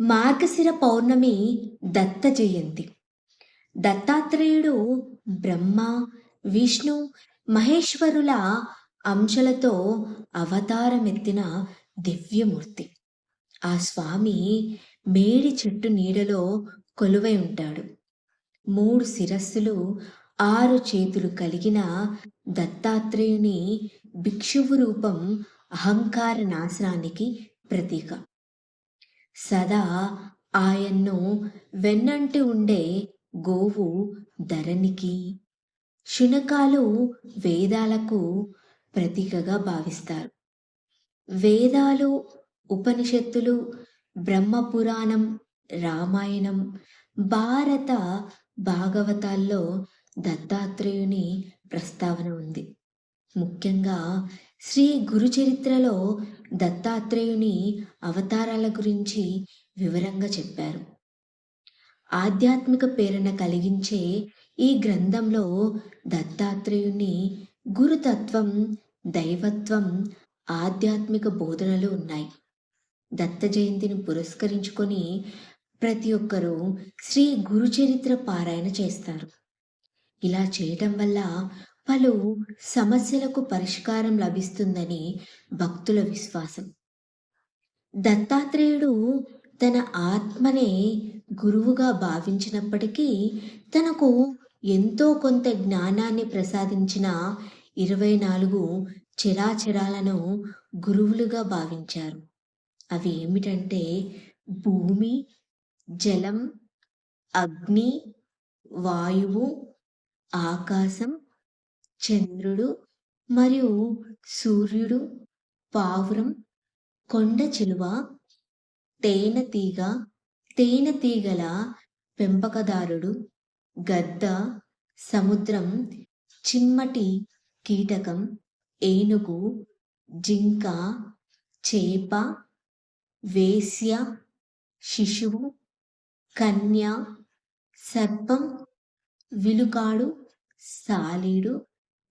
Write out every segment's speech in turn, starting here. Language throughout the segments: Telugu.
మార్గశిర పౌర్ణమి దత్త జయంతి. దత్తాత్రేయుడు బ్రహ్మ విష్ణు మహేశ్వరుల అంశలతో అవతారమెత్తిన దివ్యమూర్తి. ఆ స్వామి మేడి చెట్టు నీడలో కొలువై ఉంటాడు. మూడు శిరస్సులు ఆరు చేతులు కలిగిన దత్తాత్రేయుని భిక్షువు రూపం అహంకార నాశనానికి ప్రతీక. సదా ఆయన్ను వెన్నంటి ఉండే గోవు ధరణికి. శునకాలు వేదాలకు ప్రతీకగా భావిస్తారు. వేదాలు ఉపనిషత్తులు బ్రహ్మపురాణం రామాయణం భారత భాగవతాల్లో దత్తాత్రేయుని ప్రస్తావన ఉంది. ముఖ్యంగా శ్రీ గురుచరిత్రలో దత్తాత్రేయుని అవతారాల గురించి వివరంగా చెప్పారు. ఆధ్యాత్మిక ప్రేరణ కలిగించే ఈ గ్రంథంలో దత్తాత్రేయుని గురుతత్వం దైవత్వం ఆధ్యాత్మిక బోధనలు ఉన్నాయి. దత్త జయంతిని పురస్కరించుకొని ప్రతి ఒక్కరూ శ్రీ గురుచరిత్ర పారాయణ చేస్తారు. ఇలా చేయటం వల్ల పలు సమస్యలకు పరిష్కారం లభిస్తుందని భక్తుల విశ్వాసం. దత్తాత్రేయుడు తన ఆత్మనే గురువుగా భావించినప్పటికీ తనకు ఎంతో కొంత జ్ఞానాన్ని ప్రసాదించిన ఇరవై నాలుగు చిరాచరాలను గురువులుగా భావించారు. అవి ఏమిటంటే భూమి జలం అగ్ని వాయువు ఆకాశం చంద్రుడు మరియు సూర్యుడు పావురం కొండ చిలువ తేనెతీగ తేనెతీగల పెంపకదారుడు గద్ద సముద్రం చిమ్మటి కీటకం ఏనుగు జింక చేప వేశ్య శిశువు కన్య సర్పం విలుకాడు సాలీడు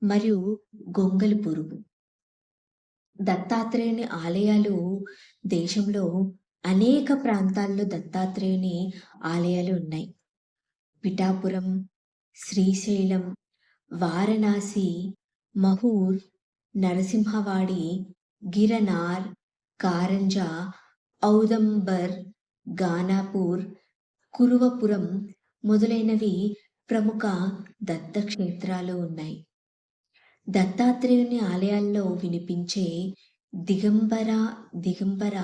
మరియు గొంగలి పురుగు. దత్తాత్రేయుని ఆలయాలు దేశంలో అనేక ప్రాంతాల్లో దత్తాత్రేయుని ఆలయాలు ఉన్నాయి. పిఠాపురం శ్రీశైలం వారణాసి మహూర్ నరసింహవాడి గిరనార్ కారంజా ఔదంబర్ గానాపూర్ కురువపురం మొదలైనవి ప్రముఖ దత్తక్షేత్రాలు ఉన్నాయి. దత్తాత్రేయుని ఆలయాల్లో వినిపించే దిగంబర దిగంబర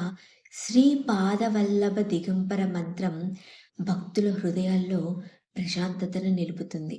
శ్రీ పాదవల్లభ దిగంబర మంత్రం భక్తుల హృదయాల్లో ప్రశాంతతను నిలుపుతుంది.